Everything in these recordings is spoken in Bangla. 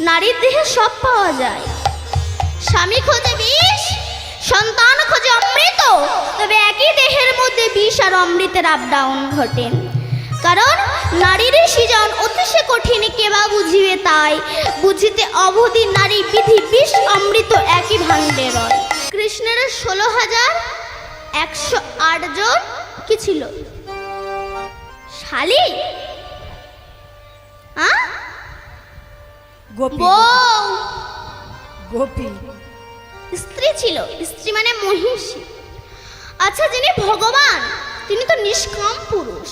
নারীর দেহে সব পাওয়া যায়। স্বামী খোঁজে বিষ, সন্তান খোঁজে অমৃত, তবে একই দেহের মধ্যে বিষ আর অমৃতের আপ ডাউন ঘটে। কারণ নারীর সৃজন অতিশয় কঠিন কেবা বুঝিবে তাই। বুঝিতে অবধি নারী বিধি বিষ, অমৃত একই ভাণ্ডে রয়। কৃষ্ণের ষোলো হাজার একশো আট জন কি ছিল? শালি? হ্যাঁ গোপী। গোপী। স্ত্রী ছিল। স্ত্রী মানে মহিষী। আচ্ছা যিনি ভগবান তিনি তো নিষ্কাম পুরুষ।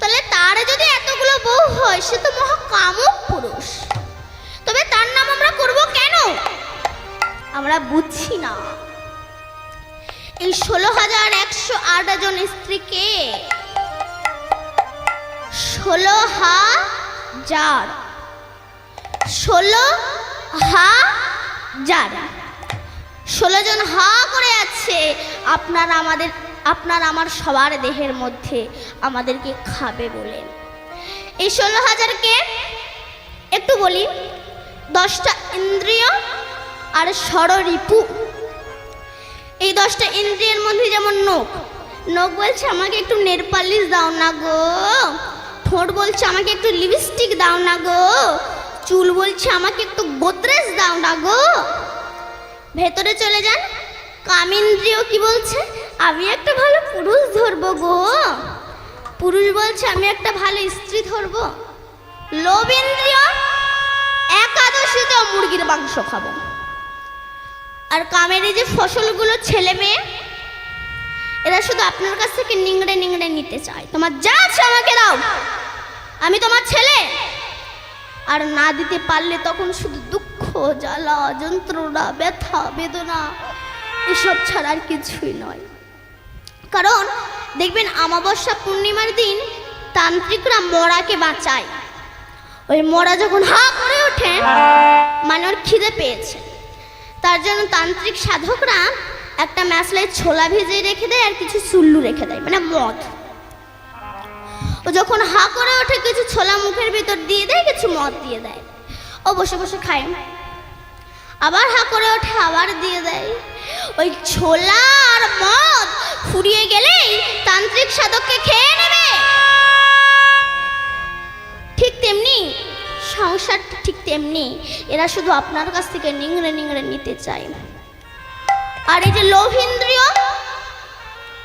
তাহলে তার যদি এতগুলো বউ হয় সে তো মহাকামক পুরুষ। তবে তার নাম আমরা করব কেন? আমরা বুঝছি না। এই ষোলো হাজার একশো আট জন স্ত্রীকে ষোলো হাজার ষোলো হাজার ষোলো জন হা করে আছে, আপনার আমাদের, আপনার আমার সবার দেহের মধ্যে আমাদেরকে খাবে বলেন এই ষোলো হাজারকে একটু বলি, দশটা ইন্দ্রিয় আর ষড়রিপু এই দশটা ইন্দ্রিয়ের মধ্যে যেমন নখ নখ বলছে আমাকে একটু নেল পালিশ দাও না গো। ঠোঁট বলছে আমাকে একটু লিপস্টিক দাও না গো। চুল বলছে আমাকে একটু গোদরেজ দাও না গো। ভেতরে চলে যান। কামিন্দ্রিয় কি বলছে? আমি একটা ভালো পুরুষ ধরবো গো। পুরুষ বলছে, আমি একটা ভালো স্ত্রী ধরবো। লোভেন্দ্রিয়, একাদশীতে মুরগির মাংস খাব। আর কামের যে ফসলগুলো ছেলে মেয়ে, এরা শুধু আপনার কাছ থেকে নিংড়ে নিংড়ে নিতে চায়। তোমার যা আছে আমাকে দাও। আমি তোমার ছেলে। আর না দিতে পারলে তখন শুধু দুঃখ, জ্বালা, যন্ত্রণা, ব্যথা, বেদনা, এসব ছাড়া আর কিছুই নয়। কারণ দেখবেন আমাবস্যা পূর্ণিমার দিন তান্ত্রিকরা মরাকে বাঁচায়। ওই মরা যখন হা করে ওঠে মানে ওর খিদে পেয়েছে। তার জন্য তান্ত্রিক সাধকরা একটা ম্যাসলাই ছোলা ভেজে রেখে দেয় আর কিছু চুল্লু রেখে দেয় মানে মদ। ও যখন হা করে ওঠে, কিছু ছোলা মুখের ভিতর দিয়ে দেয়, কিছু মদ দিয়ে দেয়। ও বসে বসে খায়। আবার হা করে ওঠে, আবার দিয়ে দেয়। ওই ছোলা আর মদ ফুরিয়ে গেলেই তান্ত্রিক সাধককে খেয়ে নেবে। ঠিক তেমনি সংসার ঠিক তেমনি, এরা শুধু আপনার কাছ থেকে নিংড়ে নিংড়ে নিতে চায়। আর এই যে লোভ ইন্দ্রিয়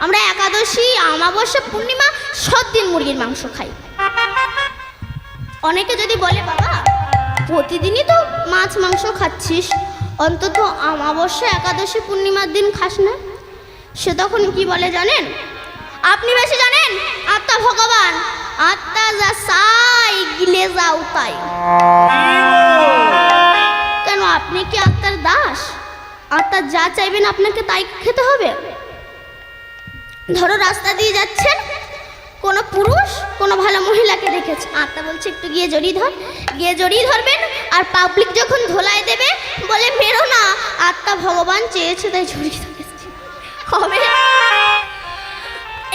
আমরা একাদশী আমাবস্যা পূর্ণিমা, সব দিন মুরগির মাংস খাই। অনেকে যদি বলে, বাবা, প্রতিদিনই তো মাছ, মাংস খাচ্ছিস। অন্তত আমাবস্যা একাদশী, পূর্ণিমার দিন খাস না। সে তখন কি বলে জানেন? আপনি বেশি জানেন? আত্মা ভগবান। আত্মা যা চাই, গিলে যাও তাই। কেন, আপনি কি আত্মার দাস? আত্মা যা চাইবেন আপনাকে তাই খেতে হবে? ধরো রাস্তা দিয়ে যাচ্ছেন কোনো পুরুষ, কোনো ভালো মহিলাকে দেখেছে। আত্মা বলছে, একটু গিয়ে জড়িয়ে ধর। গিয়ে জড়িয়ে ধরবেন আর পাবলিক যখন ধোলাই দেবে, বলে, মেরো না। আত্মা ভগবান চেয়েছে, তাই জড়িয়ে ধরেছে হবে।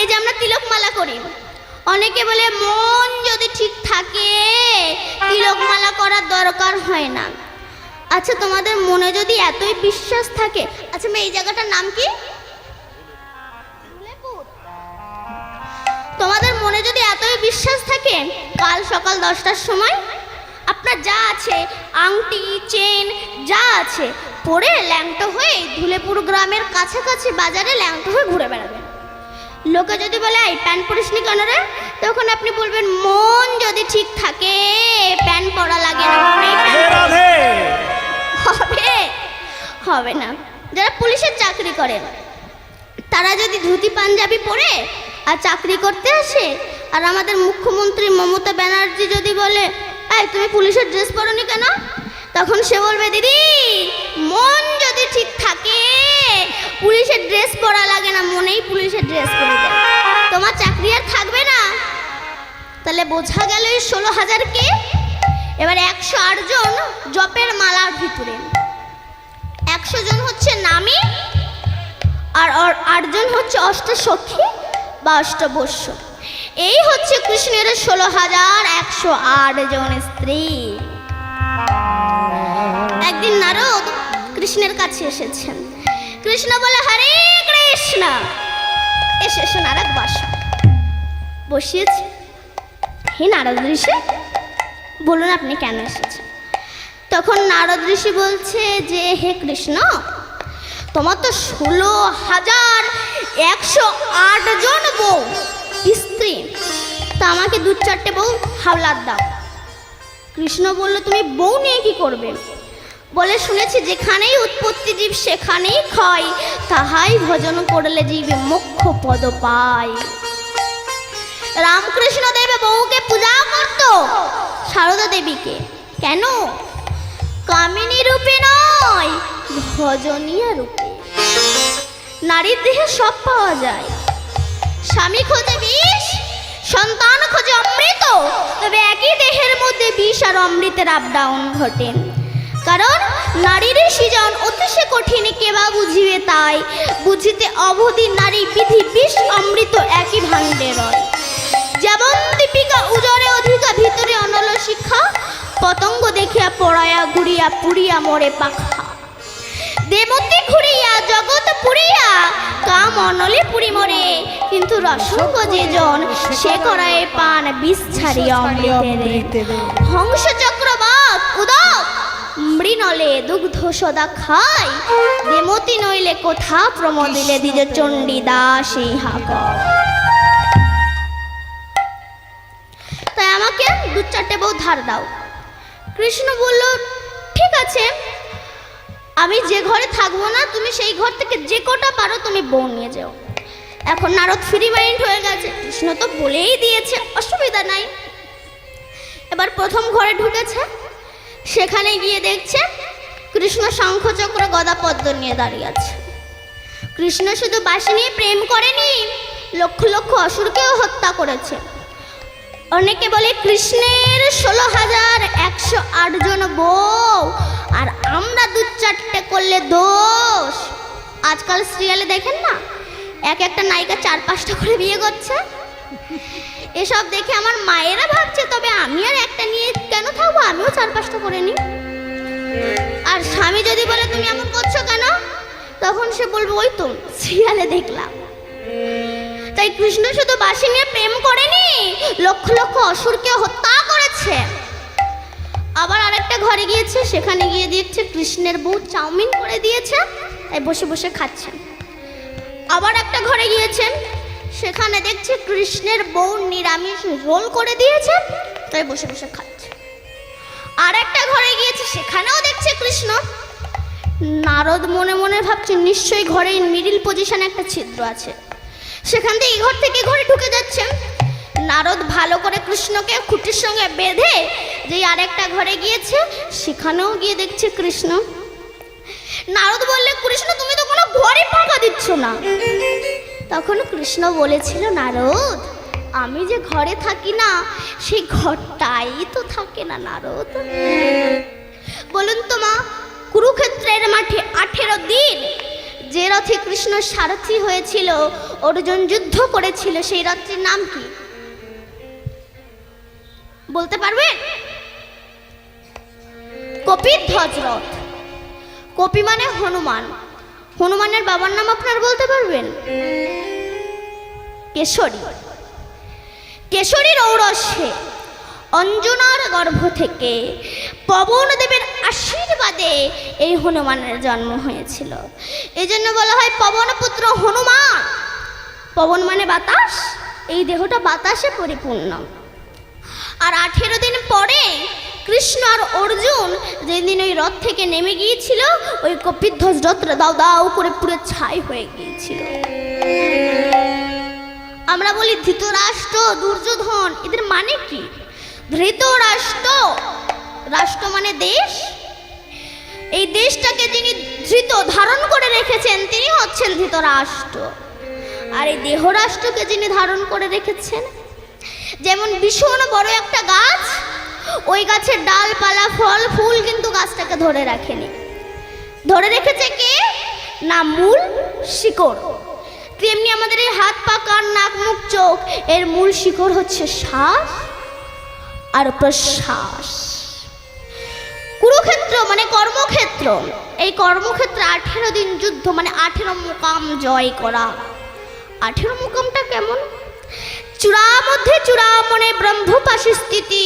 এই যে আমরা তিলকমালা করি। অনেকে বলে, মন যদি ঠিক থাকে, তিলকমালা করার দরকার হয় না। আচ্ছা তোমাদের মনে যদি এতই বিশ্বাস থাকে আচ্ছা এই জায়গাটার নাম কি? তোমাদের মনে যদি এতই বিশ্বাস থাকে কাল সকাল দশটার সময় আপনার যা আছে আংটি চেন যা আছে পরে ল্যাংটো হয়ে ধুলেপুর গ্রামের কাছাকাছি বাজারে ল্যাংটো হয়ে ঘুরে বেড়াবেন লোকে যদি বলে এই প্যান্ট পরিসনি কেন রে? তখন আপনি বলবেন মন যদি ঠিক থাকে প্যান্ট পরা লাগে না। হবে হবে না। যারা পুলিশের চাকরি করে তারা যদি ধুতি পাঞ্জাবি পরে আর চাকরি করতে আসে? আর আমাদের মুখ্যমন্ত্রী মমতা ব্যানার্জি যদি বলে, এই, তুমি পুলিশের ড্রেস পরনি কেন? তখন সে বলবে, দিদি, মন যদি ঠিক থাকে, পুলিশের ড্রেস পরা লাগে না, মনেই পুলিশের ড্রেস পরে তোমার চাকরি আর থাকবে না। তাহলে বোঝা গেল এই ষোলো হাজারকে এবার একশো আট জন জপের মালার ভিতরে। একশো জন হচ্ছে নামি, আর আটজন হচ্ছে অষ্টসখী। বা অষ্টবস্য এই হচ্ছে কৃষ্ণের ষোলো হাজার একশো আট জন স্ত্রী। একদিন নারদ কৃষ্ণের কাছে এসেছেন। কৃষ্ণ বলে, হরে কৃষ্ণ। এসে এসে নারদ বাস বসিয়েছে। হে নারদ ঋষি, বলুন আপনি কেন এসেছেন? তখন নারদ ঋষি বলছে যে, হে কৃষ্ণ তোমার তো ষোলো হাজার একশো আট জন বউ, স্ত্রী। তা আমাকে দু চারটে বউ হাওলাত দাও। কৃষ্ণ বলল, তুমি বউ নিয়ে কি করবে? বলে শুনেছি, যেখানেই উৎপত্তি জীব, সেখানেই ক্ষয়। তাহাই ভজন করলে জীবে মুখ্য পদ পায়। রামকৃষ্ণ দেব বউকে পূজা করত সারদা দেবীকে। কেন? কামিনী রূপে নয়। ভজনীয় রূপে। নারীর দেহে সব পাওয়া যায়। স্বামী খোঁজে বিষ, সন্তান খোঁজে অমৃত, তবে একই দেহের মধ্যে বিষ আর অমৃতের আপ ডাউন ঘটে। কারণ নারীর সৃজন অতিশয় কঠিন কেবা বুঝিবে তাই। বুঝিতে অবধি নারী বিধি বিষ, অমৃত একই ভাণ্ডে রয়। যেমন দীপিকা উজরে অধিকা, ভিতরে অনল শিক্ষা পতঙ্গ দেখিয়া পড়ায়া ঘুরিয়া পুড়িয়া মরে পাখা। দেমতি ঘুরিয়া, জগৎ পুরিয়া, কাম অনলে পুরি মরে। কিন্তু রসঙ্গ যে জন, সে করায় পান বিষ ছাড়িয়া অমৃতের। হংস চক্রবাক উদক, মৃণলে দুগ্ধ সদা খায়। দেমতি নইলে কোথা প্রমোদিলে দ্বিজ চণ্ডী দাস ইহাকর তাই আমাকে দু চারটে বউ ধার দাও। কৃষ্ণ বলল, ঠিক আছে আমি যে ঘরে থাকব না, তুমি সেই ঘর থেকে যে কটা পারো তুমি বউ নিয়ে যাও। এখন নারদ ফ্রি মাইন্ড হয়ে গেছে। কৃষ্ণ তো বলেই দিয়েছে, অসুবিধা নাই। এবার প্রথম ঘরে ঢুকেছে, সেখানে গিয়ে দেখছে কৃষ্ণ শঙ্খচক্র গদা পদ্ম নিয়ে দাঁড়িয়ে আছে। কৃষ্ণ শুধু বাসি নিয়ে প্রেম করেনি, লক্ষ লক্ষ অসুরকেও হত্যা করেছে। অনেকে বলে কৃষ্ণের ষোলো হাজার একশো আট জন বউ, আর আমরা দু চারটে করলে দোষ। আজকাল সিরিয়ালে দেখেন না? এক একটা নায়িকা চার পাঁচটা করে বিয়ে করছে। এসব দেখে আমার মায়েরা ভাবছে, তবে আমি আর একটা নিয়ে কেন থাকব? আমিও চার পাঁচটা করে নিই। আর স্বামী যদি বলে, তুমি এমন করছ কেন? তখন সে বলবে, ওই তো সিরিয়ালে দেখলাম। তাই কৃষ্ণ শুধু বাসি নিয়ে প্রেম করেনি, লক্ষ লক্ষ অসুরকে হত্যা করেছে। আবার আরেকটা ঘরে গিয়েছে, সেখানে গিয়ে দেখছে কৃষ্ণের বউ চাউমিন করে দিয়েছে, তাই বসে বসে খাচ্ছেন আবার একটা ঘরে গিয়েছেন সেখানে দেখছে কৃষ্ণের বউ নিরামিষ রোল করে দিয়েছে, তাই বসে বসে খাচ্ছে। আর একটা ঘরে গিয়েছে, সেখানেও দেখছে কৃষ্ণ। নারদ মনে মনে ভাবছে, নিশ্চয়ই ঘরে মিডিল পজিশনে একটা ছিদ্র আছে। সেখান থেকে ঘর থেকে ঘরে ঢুকে যাচ্ছেন। নারদ ভালো করে কৃষ্ণকে খুঁটির সঙ্গে বেঁধে যে আরেকটা ঘরে গিয়েছে, সেখানেও গিয়ে দেখছে কৃষ্ণ। নারদ বললে, কৃষ্ণ, তুমি তো কোনো ঘরে ফাঁকা দিচ্ছ না। তখন কৃষ্ণ বলেছিল, নারদ, আমি যে ঘরে থাকি না, সেই ঘরটাই তো থাকে না, নারদ। বলুন তো মা, কুরুক্ষেত্রের মাঠে আঠেরো দিন যে রথে কৃষ্ণ সারথি হয়েছিল, অর্জুন যুদ্ধ করেছিল, সেই রথটির নাম কি? বলতে পারবেন কপিধ্বজ রথ। কপি মানে হনুমান। হনুমানের বাবার নাম আপনার বলতে পারবেন? কেশরী। কেশরীর ঔরসে অঞ্জনার গর্ভ থেকে পবন দেবের আশীর্বাদে এই হনুমানের জন্ম হয়েছিল। এই জন্য বলা হয় পবনপুত্র হনুমান। পবন মানে বাতাস। এই দেহটা বাতাসে পরিপূর্ণ। আর আঠেরো দিন পরে কৃষ্ণ আর অর্জুন যেদিন ওই রথ থেকে নেমে গিয়েছিল, ওই কপিধ্বজ রথটা দাও দাও করে পুরো ছাই হয়ে গিয়েছিল। আমরা বলি ধৃতরাষ্ট্র দুর্যোধন, এদের মানে কি? ধৃতরাষ্ট্র রাষ্ট্র মানে দেশ? এই দেশটাকে যিনি ধৃত, ধারণ করে রেখেছেন, তিনি হচ্ছেন ধৃতরাষ্ট্র। আর এই দেহরাষ্ট্রকে যিনি ধারণ করে রেখেছেন, যেমন ভীষণ বড় একটা গাছ, ওই গাছের ডালপালা, ফল, ফুল কিন্তু গাছটাকে ধরে রাখেনি। ধরে রেখেছে কে? না, মূল শিকড়। তেমনি আমাদের এই হাত, পা, কান, নাক, মুখ, চোখ, এর মূল শিকড় হচ্ছে শ্বাস আর প্রশ্বাস। কুরুক্ষেত্র মানে কর্মক্ষেত্র। এই কর্মক্ষেত্রে আঠেরো দিন যুদ্ধ মানে আঠেরো মুকাম জয় করা। আঠেরো মুকামটা কেমন? চূড়া মধ্যে চূড়ামনে ব্রহ্মপাশী স্থিতি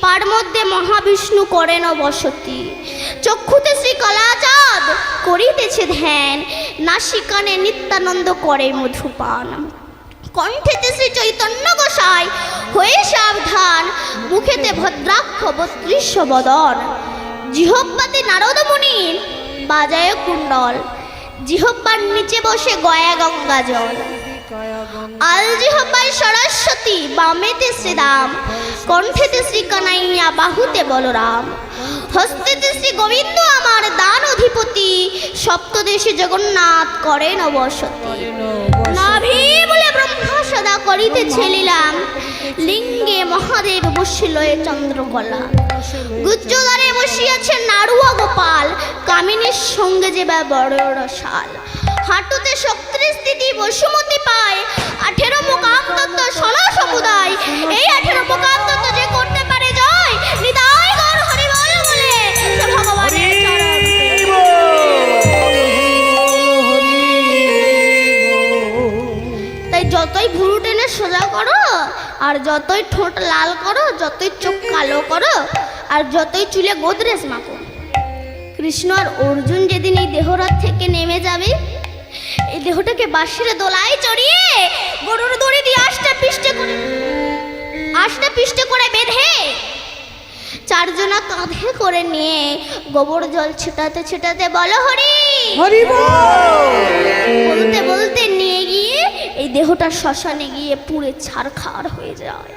পার মধ্যে মহাবিষ্ণু করেন বসতি চক্ষুতে শ্রী কলাচাঁদ করিতেছে ধ্যান, নাসিকানে নিত্যানন্দ করে মধুপান। কণ্ঠেতে শ্রী চৈতন্য গোসাই, হয়ে সাবধান, মুখেতে ভদ্রাক্ষ বত্রিশ বদন। জিহব্বাতে নারদ মুনি বাজায় কুণ্ডল। জিহব্বার নিচে বসে গয়া গঙ্গা জল। আলজিহব্বায় সরস্বতী, বামেতে শ্রীরাম। কণ্ঠেতে শ্রী কানাইয়া বাহুতে বলরাম। হস্তেতে শ্রী গোবিন্দ আমার দান অধিপতি। সপ্তদেশে জগন্নাথ করেন বসতি। নাভি বলে ব্রহ্মা সদা করিতে ছেলিলাম। লিঙ্গে মহাদেব বসিল এ চন্দ্রকলা। গুজ্জদারে বসিয়াছে নারুয়া গোপাল কামিনীর সঙ্গে যে বড় রসাল হাঁটুতে শক্তির স্থিতি বসুমতি পায় আর যতই ঠোঁট লাল করো যতই চোখ কালো করো আর যতই চুলে গোদরেজ মাখো। কৃষ্ণ আর অর্জুন যেদিন এই দেহরাত থেকে নেমে যাবে এই দেহটাকে বাঁশের দোলায় চড়িয়ে গরুর দড়ি দিয়ে আষ্টা পিষ্টে করে আষ্টা পিষ্টে করে বেঁধে চারজনা কাঁধে করে নিয়ে গোবর জল ছিটাতে ছিটাতে বলো হরি। হরি বলতে বলতে দেহটা শ্মশানে গিয়ে পুড়ে ছারখার হয়ে যায়।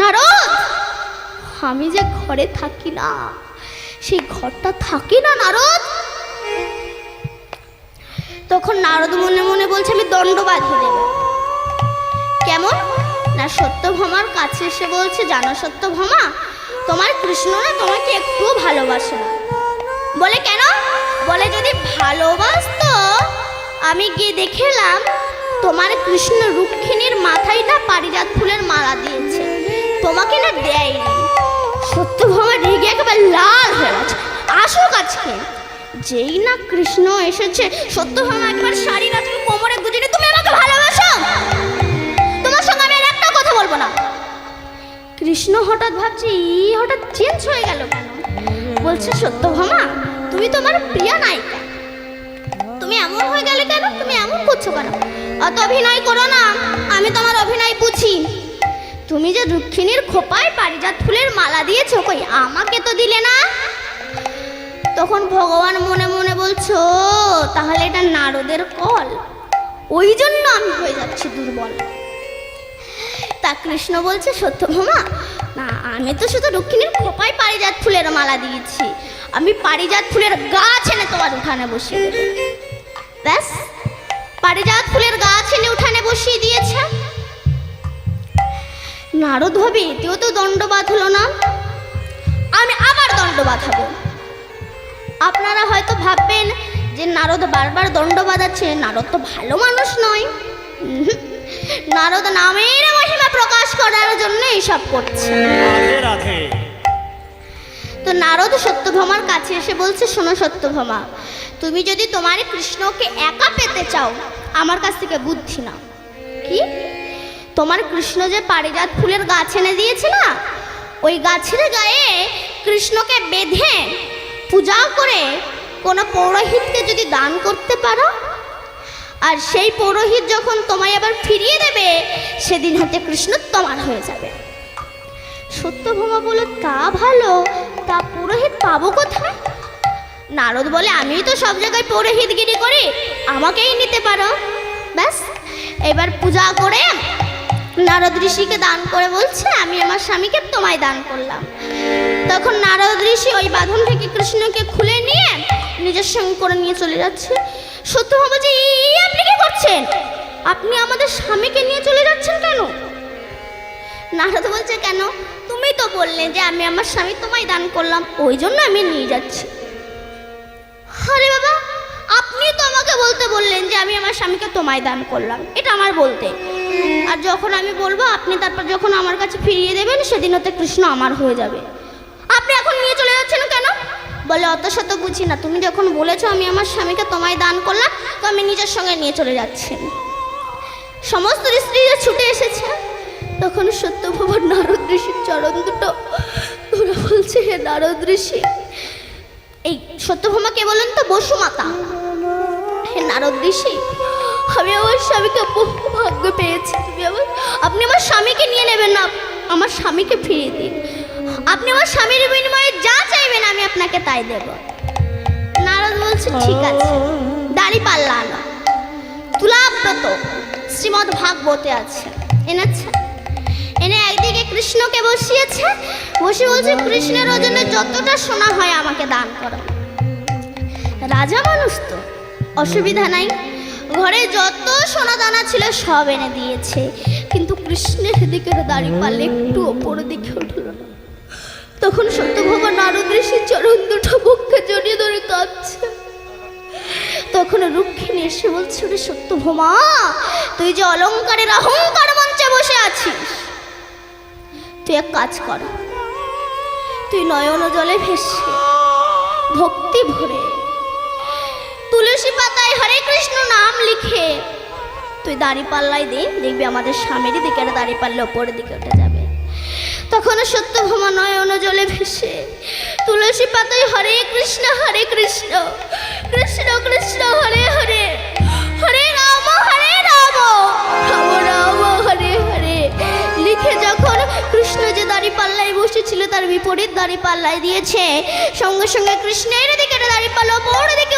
নারদ! আমি যে ঘরে থাকি না, সেই ঘরটা থাকি না নারদ? তখন নারদ মনে মনে বলছে, আমি দণ্ড বাঁধিয়ে দেব কেমন? না, সত্যভামার কাছে এসে বলছে, জানো সত্যভামা, তোমার কৃষ্ণ না তোমাকে একটু ভালোবাসে না। বলে কেন? বলে যদি ভালোবাসতো আমি গিয়ে দেখেলাম, তোমার কৃষ্ণ রুক্মিণীর মাথায় না পারিজাত ফুলের মালা দিয়েছে। তোমাকে না দেয়নি। সত্যভামা রেগে একেবারে লাল হয়ে গেছে। আসুক আজকে। যেই না কৃষ্ণ এসেছে সত্যভামা একবার শাড়ি রাখলে কোমরে গুজিয়ে তুমি আমাকে ভালোবাসো? তোমার সঙ্গে আমি আর একটা কথা বলব না। কৃষ্ণ হঠাৎ ভাবছে, ই হঠাৎ চেঞ্জ হয়ে গেল কেন? বলছে সত্যভামা তুমি তোমার প্রিয় নায়িকা। এমন হয়ে গেলে কেন? তুমি এমন করছ কেন? অত অভিনয় করো না, আমি তোমার অভিনয় বুঝি। তুমি যে রুক্মিণীর খোপায় পারিজাত ফুলের মালা দিয়েছ কই, আমাকে তো দিলে না? তখন ভগবান মনে মনে বলছো, তাহলে এটা নারদের কল। ওই জন্য আমি হয়ে যাচ্ছি দুর্বল। তা কৃষ্ণ বলছে, সত্য সত্যভামা না, আমি তো শুধু রুক্মিণীর খোপায় পারিজাত ফুলের মালা দিয়েছি। আমি পারিজাত ফুলের গাছ এনে তোমার উঠানে দেবো। ব্যাস। পারিজাত ফুলের গাছ এনে উঠানে বসিয়ে দিয়েছে। নারদ ভাবে এতেও তো দণ্ড বাঁধলো না। আমি আবার দণ্ড বাঁধাবো। আপনারা হয়তো ভাববেন যে নারদ বারবার দণ্ড বাঁধাচ্ছে। নারদ তো ভালো মানুষ নয়। নারদ নামের মহিমা প্রকাশ করার জন্য এইসব করছে। তো নারদ সত্যভামার কাছে এসে বলছে শোনো সত্যভামা তুমি যদি তোমার কৃষ্ণকে একা পেতে চাও, আমার কাছ থেকে বুদ্ধি না কি? তোমার কৃষ্ণ যে পারিজাত ফুলের গাছ এনে দিয়েছে না, ওই গাছের গায়ে কৃষ্ণকে বেঁধে পূজা করে কোনো পৌরোহিতকে যদি দান করতে পারো? আর সেই পৌরোহিত যখন তোমায় আবার ফিরিয়ে দেবে, সেদিন হাতে কৃষ্ণ তোমার হয়ে যাবে। সত্যভামা বলে তা ভালো, তা পুরোহিত পাবো কোথায়? নারদ বলে, আমিই তো সব জায়গায় পুরোহিতগিরি করি, আমাকেই নিতে পারো। ব্যাস, এবার পূজা করে নারদ ঋষিকে দান করে বলছে, আমি আমার স্বামীকে তোমায় দান করলাম। তখন নারদ ঋষি ওই বাঁধন থেকে কৃষ্ণকে খুলে নিয়ে নিজের সঙ্গে করে নিয়ে চলে যাচ্ছে। সত্য সত্যভামা যে "এই আপনি কি করছেন? আপনি আমাদের স্বামীকে নিয়ে চলে যাচ্ছেন কেন? নারদ বলছে, কেন? তুমি তো বললে যে আমি আমার স্বামী তোমায় দান করলাম, ওই জন্য আমি নিয়ে যাচ্ছি। আমি আমার স্বামীকে তোমায় দান করলাম। এটা আমার বলতে। আর যখন আমি বলব, আপনি তারপর যখন আমার কাছে ফিরিয়ে দেবেন, সেদিন হতে কৃষ্ণ আমার হয়ে যাবে। আপনি এখন নিয়ে চলে যাচ্ছেন কেন? বলে, অত শত বুঝি না। তুমি যখন বলেছ আমি আমার স্বামীকে তোমায় দান করলাম, তো আমি নিজের সঙ্গে নিয়ে চলে যাচ্ছি। সমস্ত স্ত্রীরা ছুটে এসেছে। তখন সত্যভবন নারদ ঋষির চরণ দুটো বলছে, হে নারদ ঋষি এই সত্যভামা কে বলেন তো বসুমাতা। নারদ ঋষি? আমি আমার স্বামীকে বহু ভাগ্য পেয়েছি, তুমি আমার, আপনি আমার স্বামীকে নিয়ে নেবেন না, আমার স্বামীকে ফিরিয়ে দিন। আপনি আমার স্বামীর বিনিময়ে যা চাইবেন আমি আপনাকে তাই দেব। নারদ বলছে, ঠিক আছে, দাড়ি পাল্লা আনো। তুলাব্রত শ্রীমদ ভাগবতে আছে। এনেছে? এনে একদিকে কৃষ্ণকে বসিয়েছে, বসে বলছে, কৃষ্ণের ওজনে যতটা সোনা হয় আমাকে দান করো। রাজা মানুষ তো অসুবিধা নাই। ঘরে যত সোনা দানা ছিল সব এনে দিয়েছে। কিন্তু কৃষ্ণের দিকের দাড়ি পারলে একটু ওপর দিকে উঠল না। তখন সত্যভগবান নারদ ঋষির চরণ দুটো বুককে জড়িয়ে ধরে কাঁদছে। তখন রুক্মিণী এসে বলছে রে সত্যভমা, তুই যে অলংকারের অহংকার মঞ্চে বসে আছিস। তুই এক কাজ কর। তুই নয়ন জলে ভেসে ভক্তি ভরে তুলসী পাতায় হরে কৃষ্ণ নাম লিখে। তুই দাড়ি পাল্লাই দে, দেখবি আমাদের স্বামীর দিকে একটা দাড়ি পাল্লে ওপরের দিকে উঠে যাবে। তখন সত্যভামা নয়ন জলে ভেসে, তুলসী পাতায় হরে কৃষ্ণ হরে কৃষ্ণ কৃষ্ণ কৃষ্ণ, হরে হরে হরে রাম হরে রাম রাম রাম, হরে হরে। লিখে যখন কৃষ্ণ যে দাড়ি পাল্লায় বসেছিল, তার বিপরীত দাড়ি পাল্লায় দিয়েছে, সঙ্গে সঙ্গে কৃষ্ণের দিকে দাড়ি পাল্লা ওপর দিকে